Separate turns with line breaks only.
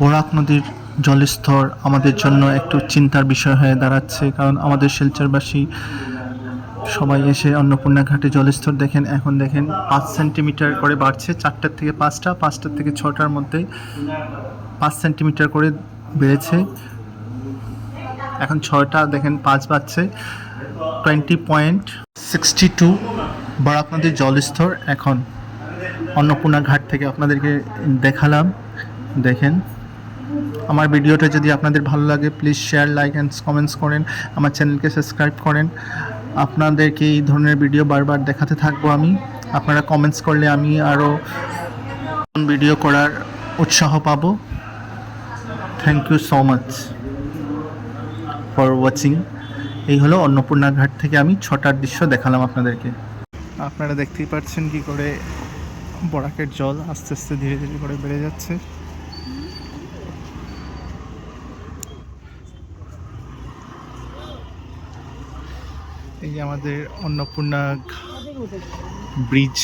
বরাক নদীর জলস্তর আমাদের জন্য একটু চিন্তার বিষয় হয়ে দাঁড়াচ্ছে, কারণ আমাদের শিলচরবাসী সবাই এসে অন্নপূর্ণা ঘাটে জলস্তর দেখেন। এখন দেখেন পাঁচ সেন্টিমিটার করে বাড়ছে, চারটার থেকে পাঁচটা, পাঁচটার থেকে ছটার মধ্যে পাঁচ সেন্টিমিটার করে বেড়েছে। এখন ছয়টা, দেখেন পাঁচ বাজছে twenty point sixty two Barak নদীর জলস্তর এখন। অন্নপূর্ণা ঘাট থেকে আপনাদেরকে দেখালাম, দেখেন। আমার ভিডিওটা যদি আপনাদের ভালো লাগে please share like and comments করেন, আমার চ্যানেলকে সাবস্ক্রাইব করেন। আপনাদেরকে এই ধরনের ভিডিও বারবার দেখাতে থাকব আমি। আপনারা কমেন্টস করলে আমি আরও ভিডিও করার উৎসাহ পাবো। Thank you so much for watching এই হলো অন্নপূর্ণা ঘাট থেকে আমি ছটার দৃশ্য দেখালাম আপনাদেরকে। আপনারা দেখতেই পাচ্ছেন কি করে বরাকের জল আস্তে আস্তে ধীরে ধীরে করে বেড়ে যাচ্ছে। এই যে আমাদের অন্নপূর্ণা ব্রিজ।